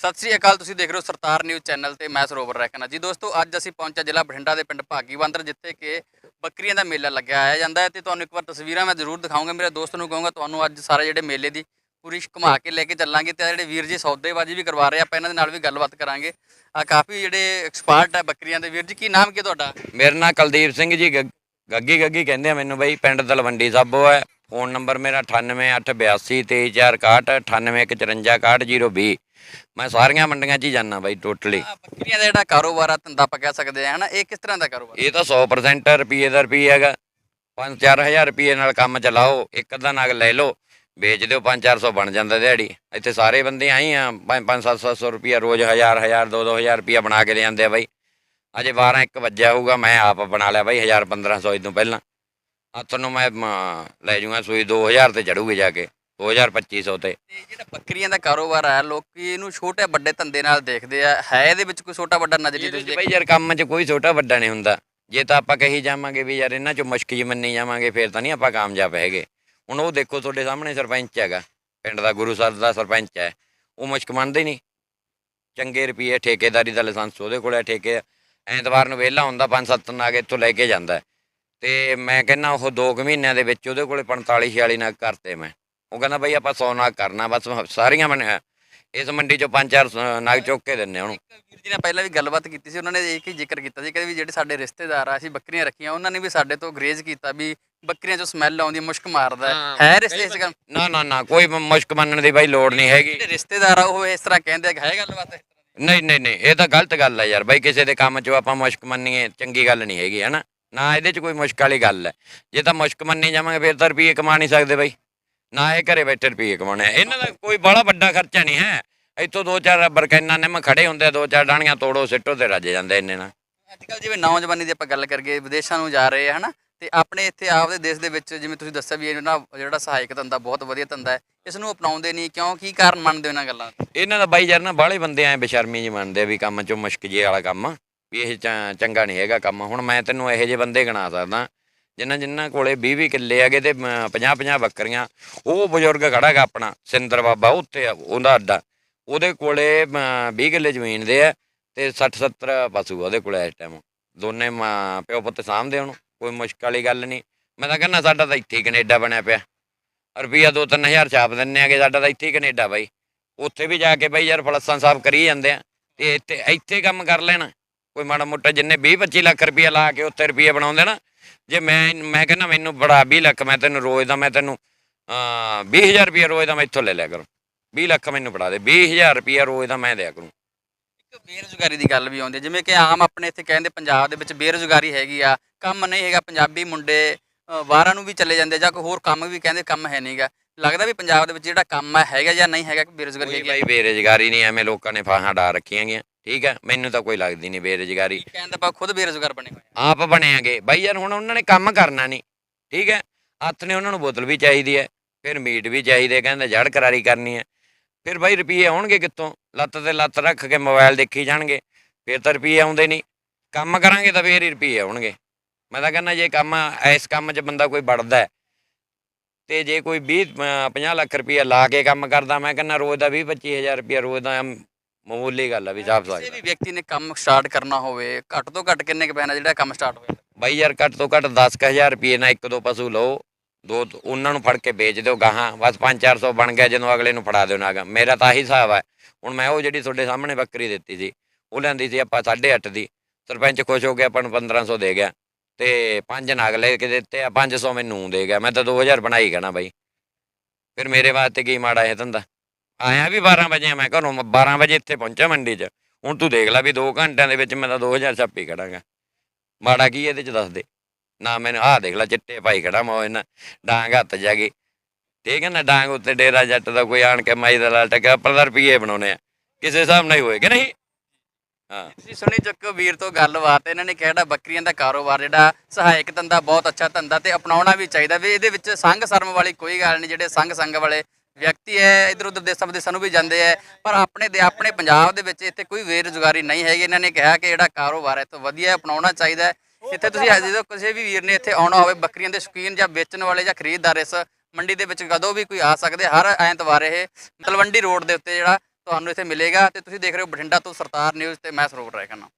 ਸਤਿ ਸ੍ਰੀ ਅਕਾਲ, ਤੁਸੀਂ ਦੇਖ ਰਹੇ ਹੋ ਸਰਤਾਰ ਨਿਊਜ਼ ਚੈਨਲ ਤੇ ਮੈਂ ਸਰੋਵਰ ਰੈਕਨਾ ਜੀ ਦੋਸਤੋ, ਅੱਜ ਅਸੀਂ ਪਹੁੰਚੇ ਜ਼ਿਲ੍ਹਾ ਬਠਿੰਡਾ ਦੇ ਪਿੰਡ ਭਾਗੀਵੰਦਰ, ਜਿੱਥੇ ਕਿ ਬੱਕਰੀਆਂ ਦਾ ਮੇਲਾ ਲੱਗਿਆ ਆਇਆ ਜਾਂਦਾ ਹੈ ਤੇ ਤੁਹਾਨੂੰ ਇੱਕ ਵਾਰ ਤਸਵੀਰਾਂ ਮੈਂ ਜ਼ਰੂਰ ਦਿਖਾਉਂਗਾ। ਮੇਰੇ ਦੋਸਤ ਨੂੰ ਕਹੂੰਗਾ, ਤੁਹਾਨੂੰ ਅੱਜ ਸਾਰੇ ਜਿਹੜੇ ਮੇਲੇ ਦੀ ਪੂਰੀ ਘੁਮਾ ਕੇ ਲੈ ਕੇ ਚੱਲਾਂਗੇ ਤੇ ਜਿਹੜੇ ਵੀਰ ਜੀ ਸੌਦੇਬਾਜ਼ੀ ਵੀ ਕਰਵਾ ਰਹੇ ਆਪਾਂ ਇਹਨਾਂ ਦੇ ਨਾਲ ਵੀ ਗੱਲਬਾਤ ਕਰਾਂਗੇ। ਆ ਕਾਫੀ ਜਿਹੜੇ ਐਕਸਪਰਟ ਹੈ ਬੱਕਰੀਆਂ ਦੇ, ਵੀਰ ਜੀ, ਕੀ ਨਾਮ ਕੀ ਤੁਹਾਡਾ? ਮੇਰਾ ਨਾਂ ਕੁਲਦੀਪ ਸਿੰਘ ਜੀ, ਗੱਗ- ਗੱਗੀ ਗੱਗੀ ਕਹਿੰਦੇ ਆ ਮੈਨੂੰ ਬਾਈ, ਪਿੰਡ ਤਲਵੰਡੀ ਸਾਬੋ ਹੈ। ਫੋਨ ਨੰਬਰ ਮੇਰਾ 9882234461 9814516020 ਮੈਂ ਸਾਰੀਆਂ ਮੰਡੀਆਂ 'ਚ ਹੀ ਜਾਣਾ ਬਾਈ ਟੋਟਲੀ ਆਹ ਬੱਕਰੀਆਂ ਦਾ ਜਿਹੜਾ ਕਾਰੋਬਾਰ ਆ ਧੰਦਾ ਆਪਾਂ ਕਹਿ ਸਕਦੇ ਆ ਹਨਾ? ਇਹ ਕਿਸ ਤਰ੍ਹਾਂ ਦਾ ਕਾਰੋਬਾਰ ਇਹ ਤਾਂ 100% ਰੁਪਏ ਦਾ ਰੁਪਏ ਹੈਗਾ। 5-4000 ਰੁਪਏ ਨਾਲ ਕੰਮ ਚਲਾਓ ਇੱਕ ਅੱਧਾ ਨਗ ਲੈ ਲਓ ਵੇਚ ਦਿਓ 5-400 ਬਣ ਜਾਂਦਾ ਦਿਹਾੜੀ। ਇੱਥੇ ਸਾਰੇ ਬੰਦੇ ਆਈ ਆ 5-5-700 ਰੁਪਏ ਰੋਜ਼ 1000 1000 2-2000 ਰੁਪਏ ਬਣਾ ਕੇ ਲਿਆਂਦੇ ਆ ਬਾਈ। ਅਜੇ 12 1 ਵੱਜਿਆ ਹੋਊਗਾ ਮੈਂ ਆਪ ਬਣਾ ਲਿਆ ਬਾਈ 1000 1500 ਤੋਂ ਪਹਿਲਾਂ। ਹੱਥ ਨੂੰ ਮੈਂ ਮ, ਲੈ ਜੂਗਾ ਸੂਈ 2000 ਤੇ ਚੜੂਗੇ ਜਾ ਕੇ। 2000 2500 ਤੇ। ਤੇ ਜਿਹੜਾ ਬੱਕਰੀਆਂ ਦਾ ਕਾਰੋਬਾਰ ਹੈ ਲੋਕੀ ਇਹਨੂੰ ਛੋਟੇ ਵੱਡੇ ਧੰਦੇ ਨਾਲ ਦੇਖਦੇ ਆ। ਹੈ ਇਹਦੇ ਵਿੱਚ ਕੋਈ ਛੋਟਾ ਵੱਡਾ ਨਜ਼ਰੀਆ ਤੁਸੀਂ ਬਈ ਯਾਰ ਕੰਮ 'ਚ ਕੋਈ ਛੋਟਾ ਵੱਡਾ ਨਹੀਂ ਹੁੰਦਾ। ਜੇ ਤਾਂ ਆਪਾਂ ਕਹੀ ਜਾਵਾਂਗੇ ਵੀ ਯਾਰ ਇਹਨਾਂ 'ਚੋਂ ਮੁਸ਼ਕ ਜੀ ਮੰਨੀ ਜਾਵਾਂਗੇ ਫੇਰ ਤਾਂ ਨਹੀਂ ਆਪਾਂ ਕਾਮਯਾਬ ਹੈਗੇ। ਹੁਣ ਉਹ ਦੇਖੋ ਤੁਹਾਡੇ ਸਾਹਮਣੇ ਸਰਪੰਚ ਹੈਗਾ। ਪਿੰਡ ਦਾ ਗੁਰੂ ਸਾਹਿਬ ਦਾ ਸਰਪੰਚ ਹੈ। ਉਹ ਮੁਸ਼ਕ ਮੰਨਦੇ ਨਹੀਂ। ਚੰਗੇ ਰੁਪਏ ਠੇਕੇਦਾਰੀ ਦਾ ਲਾਇਸੈਂਸ ਉਹਦੇ ਕੋਲ ਹੈ ਠੇਕੇ ਐਤਵਾਰ ਨੂੰ ਵਿਹਲਾ ਹੁੰਦਾ ਪੰਜ ਸੱਤ ਨਾਗ ਇੱਥੋਂ ਲੈ ਕੇ ਜਾਂਦਾ। ਤੇ ਮੈਂ ਕਹਿੰਦਾ ਉਹ 2 ਮਹੀਨਿਆਂ ਦੇ ਵਿੱਚ ਉਹਦੇ ਕੋਲੇ 45 46 ਨਾਗ ਕਰਤੇ ਮੈਂ। ਉਹ ਕਹਿੰਦਾ ਬਈ ਆਪਾਂ 100 ਨਾਗ ਕਰਨਾ ਬਸ ਸਾਰੀਆਂ ਮਨ ਇਸ ਮੰਡੀ ਚੋਂ ਪੰਜ ਚਾਰ ਨਾਗ ਚੁੱਕ ਕੇ ਦਿੰਨੇ ਉਹਨੂੰ। ਵੀਰ ਜੀ ਨੇ ਪਹਿਲਾਂ ਵੀ ਗੱਲਬਾਤ ਕੀਤੀ ਸੀ ਉਹਨਾਂ ਨੇ ਇੱਕ ਹੀ ਜ਼ਿਕਰ ਕੀਤਾ ਸੀ ਕਿ ਵੀ ਜਿਹੜੇ ਸਾਡੇ ਰਿਸ਼ਤੇਦਾਰ ਆ ਅਸੀਂ ਬੱਕਰੀਆਂ ਰੱਖੀਆਂ ਉਹਨਾਂ ਨੇ ਵੀ ਸਾਡੇ ਤੋਂ ਗਰੇਜ਼ ਕੀਤਾ ਵੀ ਬੱਕਰੀਆਂ ਚੋਂ ਸਮੈਲ ਆਉਂਦੀ ਮੁਸ਼ਕ ਮਾਰਦਾ ਹੈ। ਰਿਸ਼ਤੇ ਇਸ ਗੱਲ? ਨਾ ਨਾ ਨਾ ਕੋਈ ਮ- ਮੁਸ਼ਕ ਮੰਨਣ ਦੀ ਬਾਈ ਲੋੜ ਨਹੀਂ ਹੈਗੀ। ਜਿਹੜੇ ਰਿਸ਼ਤੇਦਾਰ ਆ ਉਹ ਇਸ ਤਰ੍ਹਾਂ ਕਹਿੰਦੇ ਹੈ ਗੱਲਬਾਤ? ਨਹੀਂ ਨਹੀਂ ਨਹੀਂ ਇਹ ਤਾਂ ਗਲਤ ਗੱਲ ਹੈ ਯਾਰ। ਬਾਈ ਕਿਸੇ ਦੇ ਕੰਮ 'ਚੋਂ ਆਪਾਂ ਮੁਸ਼ਕ ਮੰਨੀਏ ਚੰਗੀ ਗੱਲ ਨਹੀਂ ਹੈਗੀ ਹੈਨਾ ਨਾ ਇਹਦੇ 'ਚ ਕੋਈ ਮੁਸ਼ਕ ਵਾਲੀ ਗੱਲ ਹੈ। ਜੇ ਤਾਂ ਮੁਸ਼ਕ ਮੰਨੀ ਜਾਵਾਂਗੇ ਫਿਰ ਤਾਂ ਰੁਪਈਏ ਕਮਾ ਨਹੀਂ ਸਕਦੇ ਬਾਈ। ਨਾ ਇਹ ਘਰੇ ਬੈਠੇ ਰੁਪਈਏ ਕਮਾਉਣੇ। ਇਹਨਾਂ ਦਾ ਕੋਈ ਬੜਾ ਵੱਡਾ ਖਰਚਾ ਨਹੀਂ ਹੈ। ਇੱਥੋਂ ਦੋ ਚਾਰ ਬਰਕੈਨਾ ਨਿੰਮ ਖੜੇ ਹੁੰਦੇ ਦੋ ਚਾਰ ਡਾਣੀਆਂ ਤੋੜੋ ਸਿੱਟੋ ਤੇ ਰੱਜ ਜਾਂਦੇ ਇੰਨੇ ਨਾਲ। ਅੱਜ ਕੱਲ ਜਿਵੇਂ ਨੌਜਵਾਨੀ ਦੀ ਆਪਾਂ ਗੱਲ ਕਰਗੇ ਵਿਦੇਸ਼ਾਂ ਨੂੰ ਜਾ ਰਹੇ ਆ ਹਨਾ? ਤੇ ਆਪਣੇ ਇੱਥੇ ਆਪਦੇ ਦੇਸ਼ ਦੇ ਵਿੱਚ ਜਿਵੇਂ ਤੁਸੀਂ ਦੱਸਿਆ ਵੀ ਇਹ ਨਾ ਜਿਹੜਾ ਸਹਾਇਕ ਧੰਦਾ ਬਹੁਤ ਵਧੀਆ ਧੰਦਾ ਹੈ ਇਸ ਨੂੰ ਅਪਣਾਉਂਦੇ ਨਹੀਂ ਕਿਉਂ? ਕੀ ਕਾਰਨ ਮੰਨਦੇ ਹੋ ਇਹਨਾਂ ਗੱਲਾਂ? ਇਹਨਾਂ ਦਾ ਬਾਈ ਯਾਰ ਨਾ ਬਾਹਲੇ ਬੰਦੇ ਐ ਬੇਸ਼ਰਮੀ ਜੀ ਮੰਨਦੇ ਵੀ ਕੰਮ 'ਚੋਂ ਮੁਸ਼ਕ ਜੇ ਵਾਲਾ ਕੰਮ ਵੀ ਇਹ ਚੰਗਾ ਨਹੀਂ ਹੈਗਾ ਕੰਮ। ਹੁਣ ਮੈਂ ਤੈਨੂੰ ਇਹੋ ਜਿਹੇ ਬੰਦੇ ਗਿਣਾ ਸਕਦਾ ਜਿਨ੍ਹਾਂ ਜਿਨ੍ਹਾਂ ਕੋਲੇ 20 20 ਕਿੱਲੇ ਹੈਗੇ ਤੇ 50 50 ਬੱਕਰੀਆਂ, ਉਹ ਬਜ਼ੁਰਗ ਖੜਾ ਹੈਗਾ ਆਪਣਾ, ਸਿੰਦਰ ਬਾਬਾ, ਉੱਥੇ ਆ, ਉਹਦਾ ਅੱਡਾ। ਉਹਦੇ ਕੋਲੇ 20 ਕਿੱਲੇ ਜ਼ਮੀਨ ਦੇ ਆ ਤੇ 60 70 ਪਸ਼ੂ ਆ ਉਹਦੇ ਕੋਲੇ ਇਸ ਟਾਈਮ ਦੋਨੇ ਮਾਂ- ਪਿਓ ਪੁੱਤ ਸਾਂਭਦੇ ਉਹਨੂੰ, ਕੋਈ ਮੁਸ਼ਕਲ ਵਾਲੀ ਗੱਲ ਨਹੀਂ। ਮੈਂ ਤਾਂ ਕਹਿੰਦਾ ਸਾਡਾ ਤਾਂ ਇੱਥੇ ਹੀ ਕੈਨੇਡਾ ਬਣਿਆ ਪਿਆ। ਰੁਪਈਆ 2-3000 ਛਾਪ ਦਿੰਨੇ ਆਗੇ ਸਾਡਾ ਤਾਂ ਇੱਥੇ ਹੀ ਕੈਨੇਡਾ ਬਾਈ। ਉੱਥੇ ਵੀ ਜਾ ਕੇ ਬਈ ਯਾਰ ਫਲਸਾਂ ਸਾਫ਼ ਕਰੀ ਜਾਂਦੇ ਆ, ਤੇ ਇੱਥੇ ਇੱਥੇ ਕੰਮ ਕਰ ਲੈਣਾ। ਕੋਈ ਮਾੜਾ ਮੋਟਾ ਜਿੰਨੇ 20 25 ਲੱਖ ਰੁਪਈਆ ਲਾ ਕੇ ਉੱਥੇ ਰੁਪਈਆ ਬਣਾਉਂਦੇ ਨਾ ਜੇ ਮੈਂ ਮੈਂ ਕਹਿੰਦਾ ਮੈਨੂੰ ਬੜਾ 20 ਲੱਖ ਮੈਂ ਤੈਨੂੰ ਰੋਜ਼ ਦਾ ਮੈਂ ਤੈਨੂੰ ਅ 20000 ਰੁਪਈਆ ਰੋਜ਼ ਦਾ ਮੈਂ ਇੱਥੋਂ ਲੈ ਲਿਆ ਕਰੂੰ। 20 ਲੱਖ ਮੈਨੂੰ ਫੜਾ ਦੇ 20000 ਰੁਪਈਆ ਰੋਜ਼ ਦਾ ਮੈਂ ਦਿਆ ਕਰੂੰ। ਇੱਕ ਬੇਰੁਜ਼ਗਾਰੀ ਦੀ ਗੱਲ ਵੀ ਆਉਂਦੀ ਹੈ ਜਿਵੇਂ ਕਿ ਆਮ ਆਪਣੇ ਇੱਥੇ ਕਹਿੰਦੇ ਪੰਜਾਬ ਦੇ ਵਿੱਚ ਬੇਰੁਜ਼ਗਾਰੀ ਹੈਗੀ ਆ ਕੰਮ ਨਹੀਂ ਹੈਗਾ ਪੰਜਾਬੀ ਮੁੰਡੇ ਬਾਹਰਾਂ ਨੂੰ ਵੀ ਚਲੇ ਜਾਂਦੇ ਜਾਂ ਕੋਈ ਹੋਰ ਕੰਮ ਵੀ ਕਹਿੰਦੇ ਕੰਮ ਹੈ ਨਹੀਂਗਾ ਲੱਗਦਾ ਵੀ ਪੰਜਾਬ ਦੇ ਵਿੱਚ ਜਿਹੜਾ ਕੰਮ ਹੈਗਾ ਜਾਂ ਨਹੀਂ ਹੈਗਾ ਕਿ ਬੇਰੁਜ਼ਗਾਰੀ ਹੈਗੀ? ਬਾਈ ਬੇਰੁਜ਼ਗਾਰੀ ਨਹੀਂ ਐਵੇਂ ਲੋਕਾਂ ਨੇ ਫਾਹਾਂ ਡਾ ਰੱਖੀਆਂ ਗੀਆਂ ਠੀਕ ਹੈ ਮੈਨੂੰ ਤਾਂ ਕੋਈ ਲੱਗਦੀ ਨਹੀਂ ਬੇਰੁਜ਼ਗਾਰੀ। ਕਹਿੰਦੇ ਆਪਾਂ ਖੁਦ ਬੇਰੁਜ਼ਗਾਰ ਬਣੇ ਹੋਏ ਆਪ ਬਣਿਆਗੇ। ਬਾਈ ਯਾਰ ਹੁਣ ਉਹਨਾਂ ਨੇ ਕੰਮ ਕਰਨਾ ਨਹੀਂ। ਠੀਕ ਹੈ ਹੱਥ ਨੇ ਉਹਨਾਂ ਨੂੰ ਬੋਤਲ ਵੀ ਚਾਹੀਦੀ ਹੈ ਫਿਰ ਮੀਟ ਵੀ ਚਾਹੀਦੇ ਹੈ, ਕਹਿੰਦੇ ਜੜ ਕਰਾਰੀ ਕਰਨੀ ਹੈ। ਫਿਰ ਬਾਈ ਰੁਪਏ ਆਉਣਗੇ ਕਿੱਥੋਂ? ਲੱਤ ਤੇ ਲੱਤ ਰੱਖ ਕੇ ਮੋਬਾਈਲ ਦੇਖੀ ਜਾਣਗੇ ਫਿਰ ਤਾਂ ਰੁਪਏ ਆਉਂਦੇ ਨਹੀਂ। ਕੰਮ ਕਰਾਂਗੇ ਤਾਂ ਫੇਰ ਹੀ ਰੁਪਏ ਆਉਣਗੇ। ਮੈਂ ਤਾਂ ਕਹਿੰਦਾ ਜੇ ਕੰਮ ਇਸ ਕੰਮ 'ਚ ਬੰਦਾ ਕੋਈ ਵੜਦਾ ਹੈ, ਤੇ ਜੇ ਕੋਈ 20 50 ਲੱਖ ਰੁਪਏ ਲਾ ਕੇ ਕੰਮ ਕਰਦਾ ਮੈਂ ਕਹਿੰਦਾ ਰੋਜ਼ ਦਾ 20 25000 ਰੁਪਏ ਰੋਜ਼ ਦਾ ਮਾਮੂਲੀ ਗੱਲ ਆ ਵੀ ਸਾਫ਼ ਕਿਸੇ ਵੀ ਵਿਅਕਤੀ ਨੇ ਕੰਮ ਸਟਾਰਟ ਕਰਨਾ ਹੋਵੇ ਘੱਟ ਤੋਂ ਘੱਟ ਕਿੰਨੇ ਕੁ ਪੈਣਾ ਜਿਹੜਾ ਕੰਮ ਸਟਾਰਟ ਹੋਵੇ ਬਾਈ ਯਾਰ ਘੱਟ ਤੋਂ ਘੱਟ 10000 ਰੁਪਏ ਨਾਲ ਇੱਕ ਦੋ ਪਸ਼ੂ ਲਓ ਦੋ ਉਹਨਾਂ ਨੂੰ ਫੜ ਕੇ ਵੇਚ ਦਿਓ ਗਾਹਾਂ ਬਸ 5-400 ਬਣ ਗਿਆ ਜਦੋਂ ਅਗਲੇ ਨੂੰ ਫੜਾ ਦਿਓ ਨਾਗਾ। ਮੇਰਾ ਤਾਂ ਆਹੀ ਹਿਸਾਬ ਹੈ ਹੁਣ ਮੈਂ ਉਹ ਜਿਹੜੀ ਤੁਹਾਡੇ ਸਾਹਮਣੇ ਬੱਕਰੀ ਦਿੱਤੀ ਸੀ ਉਹ ਲੈਂਦੀ ਸੀ ਆਪਾਂ 8.5 ਦੀ। ਸਰਪੰਚ ਖੁਸ਼ ਹੋ ਗਿਆ ਆਪਾਂ ਨੂੰ 1500 ਦੇ ਗਿਆ। ਤੇ ਪੰਜ ਨਾਗ ਲੈ ਕੇ ਦਿੱਤੇ ਆ 500 ਮੈਨੂੰ ਦੇ ਗਿਆ। ਮੈਂ ਤਾਂ 2000 ਬਣਾਈ ਗਣਾ ਬਾਈ। ਫਿਰ ਮੇਰੇ ਵਾਸਤੇ ਕੀ ਮਾੜਾ ਇਹ ਧੰਦਾ? ਆਇਆ ਵੀ 12 ਵਜੇ, ਮੈਂ ਘਰੋਂ 12 ਵਜੇ ਇੱਥੇ ਪਹੁੰਚਿਆ ਮੰਡੀ 'ਚ। ਹੁਣ ਤੂੰ ਦੇਖ ਲੈ ਵੀ 2 ਘੰਟਿਆਂ ਦੇ ਵਿੱਚ ਮੈਂ ਤਾਂ 2000 ਛਾਪੀ ਕਰਾਂਗਾ ਮਾੜਾ ਕੀ ਇਹਦੇ 'ਚ ਦੱਸ ਦੇ ਨਾ ਮੈਨੂੰ ਆਹ ਦੇਖ ਲੈ, ਚਿੱਟੇ ਭਾਈ ਖੜਾ ਮੋ ਇਹਨਾਂ, ਡਾਂਗ ਹੱਥ ਜਾ ਗਈ। ਠੀਕ ਹੈ ਨਾ, ਡਾਂਗ ਉੱਤੇ ਡੇਰਾ ਜੱਟ ਦਾ ਕੋਈ ਆਣ ਕੇ ਮਾਈ ਦਾ ਲਾਲ ਟੱਕਾ ਪਰ ਰੁਪਈਏ ਬਣਾਉਣੇ ਆ। ਕਿਸੇ ਹਿਸਾਬ ਨਾਲ ਹੀ ਹੋਏ, ਕਿ ਨਹੀਂ? ਤੁਸੀਂ ਸੁਣੀ ਚੱਕੋ ਵੀਰ ਤੋਂ ਗੱਲਬਾਤ, ਇਹਨਾਂ ਨੇ ਕਿਹਾ ਬੱਕਰੀਆਂ ਦਾ ਕਾਰੋਬਾਰ, ਜਿਹੜਾ ਸਹਾਇਕ ਧੰਦਾ, ਬਹੁਤ ਅੱਛਾ ਧੰਦਾ ਤੇ ਅਪਣਾਉਣਾ ਵੀ ਚਾਹੀਦਾ ਵੀ ਇਹਦੇ ਵਿੱਚ ਸੰਗ ਸ਼ਰਮ ਵਾਲੀ ਕੋਈ ਗੱਲ ਨਹੀਂ, ਜਿਹੜੇ ਸੰਗ ਸੰਗ ਵਾਲੇ ਵਿਅਕਤੀ ਹੈ, ਇਧਰ ਉਧਰ ਦੇਸਾਂ ਵਿਦੇਸਾਂ ਨੂੰ ਵੀ ਜਾਂਦੇ ਹੈ, ਪਰ ਆਪਣੇ ਦੇ ਆਪਣੇ ਪੰਜਾਬ ਦੇ ਵਿੱਚ ਇੱਥੇ ਕੋਈ ਬੇਰੁਜ਼ਗਾਰੀ ਨਹੀਂ ਹੈਗੀ। ਇਹਨਾਂ ਨੇ ਕਿਹਾ ਕਿ ਜਿਹੜਾ ਕਾਰੋਬਾਰ ਹੈ ਤੋਂ ਵਧੀਆ ਅਪਣਾਉਣਾ ਚਾਹੀਦਾ ਹੈ। ਇੱਥੇ ਤੁਸੀਂ ਜਦੋਂ ਕਿਸੇ ਵੀ ਵੀਰ ਨੇ ਇੱਥੇ ਆਉਣਾ ਹੋਵੇ, ਬੱਕਰੀਆਂ ਦੇ ਸ਼ੌਕੀਨ ਜਾਂ ਵੇਚਣ ਵਾਲੇ ਜਾਂ ਖਰੀਦਦਾਰ ਇਸ ਮੰਡੀ ਦੇ ਵਿੱਚ ਕਦੋਂ ਵੀ ਕੋਈ ਆ ਸਕਦੇ, ਹਰ ਐਤਵਾਰ ਇਹ ਤਲਵੰਡੀ ਰੋਡ ਦੇ ਉੱਤੇ ਜਿਹੜਾ ਤੁਹਾਨੂੰ ਇੱਥੇ ਮਿਲੇਗਾ। ਤੇ ਤੁਸੀਂ ਦੇਖ ਰਹੇ ਹੋ ਬਠਿੰਡਾ ਤੋਂ ਸਰਤਾਰ ਨਿਊਜ਼ ਤੇ ਮੈਂ ਸਰੋਵਰ ਰਹਿ ਕਰਨਾ